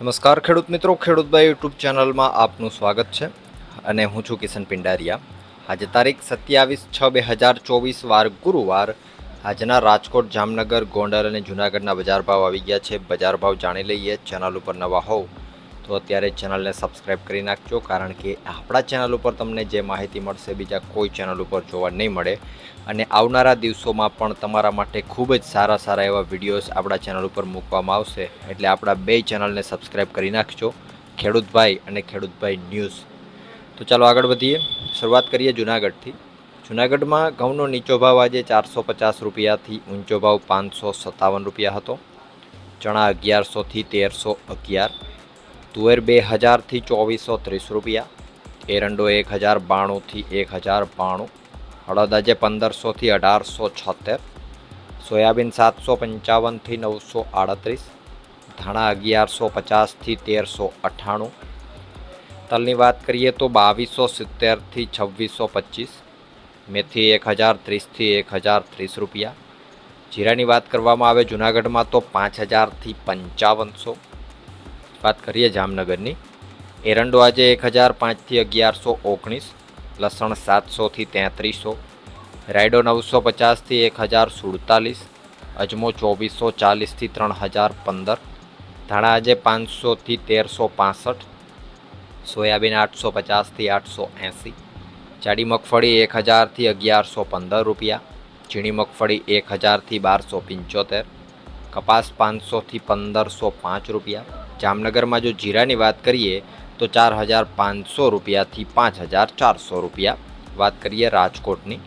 નમસ્કાર ખેડૂત મિત્રો ખેડૂતભાઈ યુટ્યુબ ચેનલમાં આપનું સ્વાગત છે અને હું છું કિશન પિંડારિયા. આજે તારીખ સત્યાવીસ છ બે હજાર ચોવીસ વાર ગુરુવાર આજના રાજકોટ, જામનગર, ગોંડલ અને જૂનાગઢના બજાર ભાવ આવી ગયા છે. બજાર ભાવ જાણી લઈએ, ચેનલ ઉપર નવા હોવ તો અત્યારે ચેનલને સબસ્ક્રાઈબ કરી નાખજો, કારણ કે આપણા ચેનલ ઉપર તમને જે માહિતી મળશે, બીજા કોઈ ચેનલ ઉપર જોવા નહીં મળે. અને આવનારા દિવસોમાં પણ તમારા માટે ખૂબ જ સારા સારા એવા વિડીયોઝ આપણા ચેનલ ઉપર મૂકવામાં આવશે. એટલે આપણા બે ચેનલને સબસ્ક્રાઈબ કરી નાખજો ખેડૂતભાઈ અને ખેડૂતભાઈ ન્યૂઝ. તો ચાલો આગળ વધીએ. શરૂઆત કરીએ જુનાગઢથી. જુનાગઢમાં ઘઉંનો નીચો ભાવ આજે ચારસો પચાસ રૂપિયાથી ઊંચો ભાવ પાંચસો સત્તાવન રૂપિયા હતો. ચણા અગિયારસોથી તેરસો અગિયાર. તુવેર બે હજારથી ચોવીસો ત્રીસ રૂપિયા, એરંડો એક હજાર બાણુંથી એક હજાર બાણું, હળદ આજે પંદરસોથી અઢારસો છોતેર, સોયાબીન સાતસો પંચાવનથી નવસો આડત્રીસ, ધાણા અગિયારસો પચાસથી તેરસો અઠ્ઠાણું તલની વાત કરીએ તો બાવીસો સિત્તેરથી છવ્વીસો પચીસ, મેથી એક હજાર ત્રીસથી એક હજાર ત્રીસ રૂપિયા, જીરાની વાત કરવામાં આવે જુનાગઢમાં તો પાંચ હજારથી પંચાવનસો વાત કરીએ જામનગરની. એરંડો આજે એક હજાર પાંચથી અગિયારસો ઓગણીસ, લસણ સાતસોથી તેત્રીસો, રાયડો નવસો પચાસથી એક હજાર સુડતાલીસ, અજમો ચોવીસો ચાલીસથી ત્રણ હજાર પંદર, ધાણા આજે પાંચસોથી તેરસો પાસઠ, સોયાબીન આઠસો પચાસથી આઠસો એંસી, જાડી મગફળી એક હજારથી અગિયારસો પંદર રૂપિયા, ઝીણી મગફળી એક હજારથી બારસો પંચોતેર, કપાસ પાંચસોથી પંદરસો પાંચ રૂપિયા જામનગરમાં જો જીરાની વાત કરીએ, તો ચાર હજાર પાંચસો રૂપિયાથી પાંચ હજાર ચારસો રૂપિયા. વાત કરીએ રાજકોટની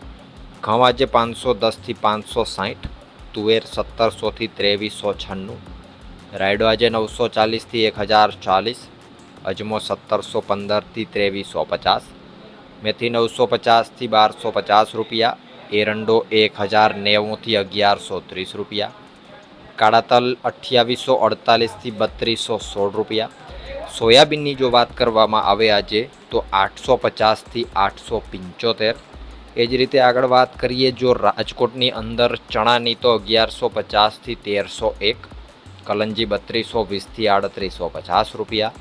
ઘઉં આજે પાંચસો દસથી પાંચસો સાઠ, તુવેર સત્તરસોથી ત્રેવીસો છન્નું રાયડો આજે નવસો ચાલીસથી એક હજાર ચાલીસ, અજમો સત્તરસો પંદરથી ત્રેવીસો પચાસ, મેથી નવસો પચાસથી બારસો પચાસ રૂપિયા, એરંડો એક હજાર નેવુંથી અગિયારસો ત્રીસ રૂપિયા કાળા તલ અઠ્યાવીસો અડતાલીસથી બત્રીસો સોળ રૂપિયા. સોયાબીનની જો વાત કરવામાં આવે આજે, તો આઠસો પચાસથી આઠસો પંચોતેર. એ જ રીતે આગળ વાત કરીએ, જો રાજકોટની અંદર ચણાની તો અગિયારસો પચાસથી તેરસો એક, કલંજી બત્રીસો વીસથી આડત્રીસો પચાસ રૂપિયા.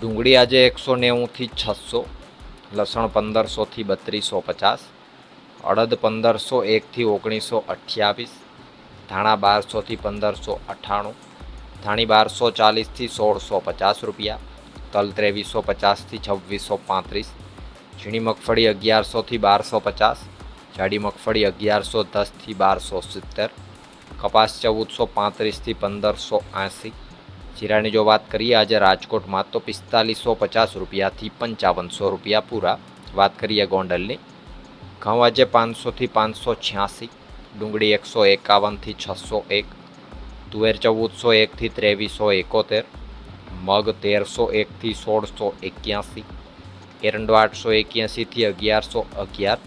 ડુંગળી આજે એકસો નેવુંથી છસો, લસણ પંદરસોથી બત્રીસો પચાસ, અડદ પંદરસો એકથી ઓગણીસો અઠ્યાવીસ ધાણા બારસોથી પંદરસો અઠ્ઠાણું, ધાણી બારસો ચાલીસથી સોળસો પચાસ રૂપિયા, તલ ત્રેવીસો પચાસથી છવ્વીસો પાંત્રીસ, ઝીણી મગફળી અગિયારસોથી બારસો પચાસ, જાડી મગફળી અગિયારસો દસથી બારસો સિત્તેર, કપાસ ચૌદસો પાંત્રીસથી પંદરસો એંસી, જીરાની જો વાત કરીએ આજે રાજકોટમાં તો પિસ્તાલીસો પચાસ રૂપિયાથી પંચાવનસો રૂપિયા પૂરા, વાત કરીએ ગોંડલની, ઘઉં આજે પાંચસોથી પાંચસો છ્યાસી ડુંગળી એકસો એકાવનથી છસો એક, તુવેર ચૌદસો એકથી ત્રેવીસો એકોતેર, મગ તેરસો એકથી સોળસો એક્યાસી, એરંડો આઠસો એક્યાસીથી અગિયારસો અગિયાર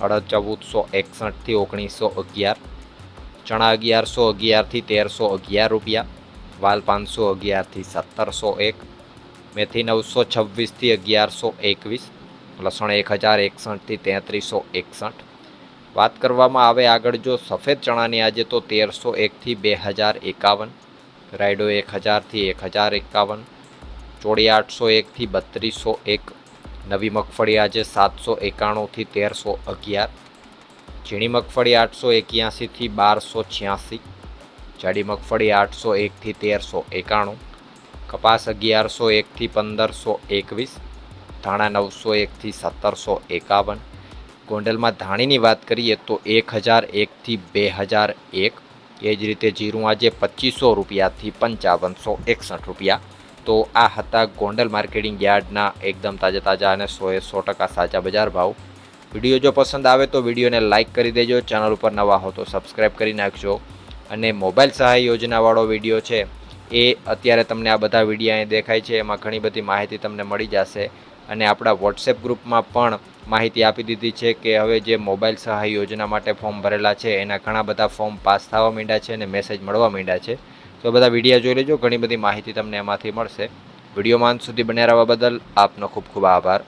અડદ ચૌદસો એકસઠથી ઓગણીસો અગિયાર, ચણા અગિયારસો અગિયારથી તેરસો અગિયાર રૂપિયા, વાલ પાંચસો અગિયારથી સત્તરસો એક, મેથી નવસો છવ્વીસથી અગિયારસો એકવીસ, લસણ એક હજાર એકસઠથી તેત્રીસો એકસઠ વાત કરવામાં આવે આગળ, જો સફેદ ચણાની આજે તો તેરસો એકથી બે હજાર એકાવન, રાયડો એક હજારથી એક હજાર એકાવન, ચોળી આઠસો એકથી બત્રીસો એક, નવી મગફળી આજે સાતસો એકાણુંથી તેરસો અગિયાર, ઝીણી મગફળી આઠસો એક્યાસીથી બારસો છ્યાસી, જાડી મગફળી આઠસો એકથી તેરસો એકાણું, કપાસ અગિયારસો એકથી પંદરસો એકવીસ, ધાણા નવસો એકથી સત્તરસો એકાવન ગોંડલમાં ધાણીની વાત કરીએ તો એક હજાર એકથી બે હજાર એક. એ જ રીતે જીરું આજે પચીસો રૂપિયાથી પંચાવનસો એકસઠ રૂપિયા. તો આ હતા ગોંડલ માર્કેટિંગ યાર્ડના એકદમ તાજા તાજા અને સોએ સો ટકા સાચા બજાર ભાવ. વીડિયો જો પસંદ આવે તો વિડીયોને લાઇક કરી દેજો, ચેનલ ઉપર નવા હો તો સબસ્ક્રાઈબ કરી નાખજો. અને મોબાઈલ સહાય યોજનાવાળો વીડિયો છે એ અત્યારે તમને આ બધા વીડિયો અહીં દેખાય છે, એમાં ઘણી બધી માહિતી તમને મળી જશે. અને આપણા વોટ્સએપ ગ્રુપમાં પણ માહિતી આપી દીધી છે કે હવે જે મોબાઈલ સહાય યોજના માટે ફોર્મ ભરેલા છે, એના ઘણા બધા ફોર્મ પાસ થવા માંડ્યા છે અને મેસેજ મળવા માંડ્યા છે. તો બધા વીડિયો જોઈ લેજો, ઘણી બધી માહિતી તમને એમાંથી મળશે. વિડીયોમાં અંત સુધી બન્યા રહેવા બદલ આપનો ખૂબ ખૂબ આભાર.